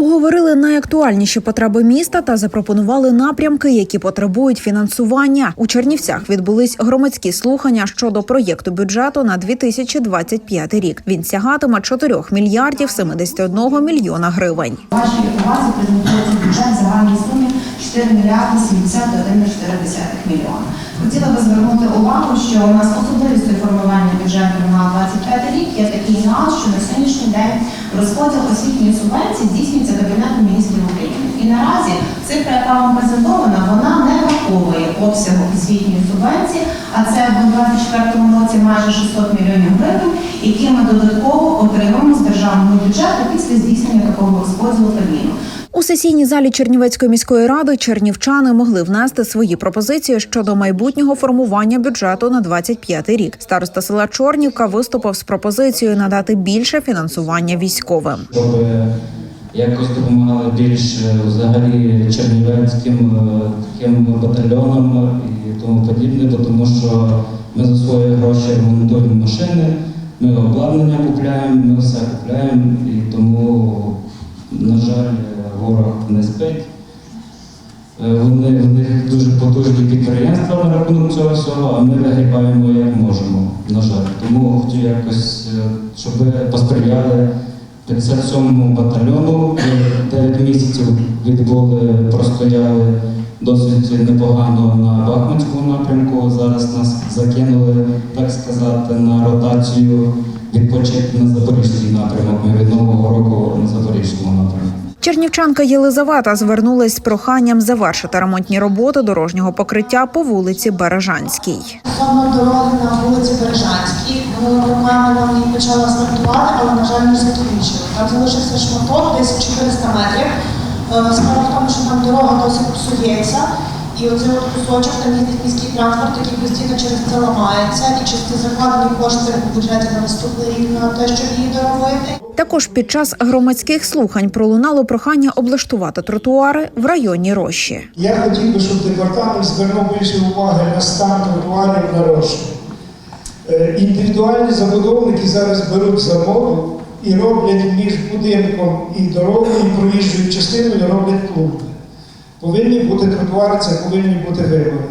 Обговорили найактуальніші потреби міста та запропонували напрямки, які потребують фінансування. У Чернівцях відбулись громадські слухання щодо проєкту бюджету на 2025 рік. Він сягатиме 4 мільярдів 71 мільйона гривень. Вашій увазі презентується бюджет в загальній сумі 4 мільярди 71,4 мільйона. Хотіла би звернути увагу, що у нас особливістю формування бюджету на 25 рік є такий нюанс, що на сьогоднішній день розподіл освітньої субвенції здійснюється Кабінетом міністрів України. І наразі цифра, яка вам презентована, вона не враховує обсягу освітньої субвенції, а це в 2024 році майже 600 мільйонів гривень, які ми додатково отримаємо з державного бюджету після здійснення такого розподілу Кабміну. У сесійній залі Чернівецької міської ради чернівчани могли внести свої пропозиції щодо майбутнього формування бюджету на 25 рік. Староста села Чорнівка виступив з пропозицією надати більше фінансування військовим. Якось допомагали більш е, взагалі чернівецьким е, таким батальйонам і тому подібне, тому що ми за свої гроші ремонтуємо машини, ми обладнання купляємо, ми все купляємо, і тому, на жаль, ворог не спить. Е, Вони в них дуже потужні підприємства на рахунок цього всього, а ми вигрібаємо як можемо, на жаль. Тому хотів якось, щоб ви посприяли 57-му батальйону. Ми 9 місяців відбули, простояли досить непогано на Бахмутському напрямку. Зараз нас закинули, так сказати, на ротацію відпочити на Запорізький напрямок. Ми від нового року на Запорізькому напрямку. Чернівчанка Єлизавета звернулась з проханням завершити ремонтні роботи дорожнього покриття по вулиці Бережанській. Стосовно дороги на вулиці Бережанській, минулого року нам її почала асфальтувати, але, на жаль, не закінчили. Там залишився шматок, десь 400 метрів. Е, Справа в тому, що там дорога досить псується, і оцей от кусочок, там їздить міський транспорт, який постійно через це ламається, і через ці закладені кошти у бюджеті на наступний рік на те, щоб її доробити. Також під час громадських слухань пролунало прохання облаштувати тротуари в районі Рощі. Я хотів би, щоб департамент звернув більше уваги на стан тротуарів на Роші. Е, Індивідуальні забудовники зараз беруть за моду і роблять між будинком і дорогою, і проїжджою частиною роблять клумби. Повинні бути тротуари, це повинні бути вибори.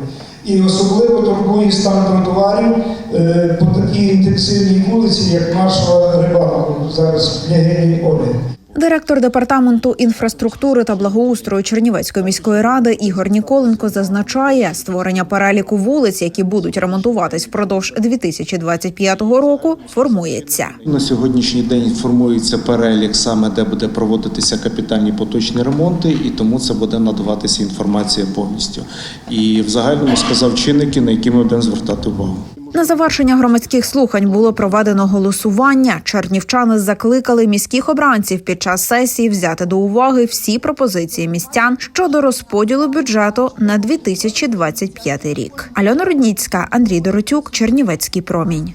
І особливо торгує стан тротуарів е, по такій інтенсивній вулиці, як маршала Рибалку, зараз в княгині Олі. Директор департаменту інфраструктури та благоустрою Чернівецької міської ради Ігор Ніколенко зазначає, створення переліку вулиць, які будуть ремонтуватись впродовж 2025 року, формується. На сьогоднішній день формується перелік саме де буде проводитися капітальні поточні ремонти, і тому це буде надаватися інформація повністю. І в загальному сказав чинники, на які ми будемо звертати увагу. На завершення громадських слухань було проведено голосування. Чернівчани закликали міських обранців під час сесії взяти до уваги всі пропозиції містян щодо розподілу бюджету на 2025 рік. Альона Рудніцька, Андрій Доротюк, Чернівецький промінь.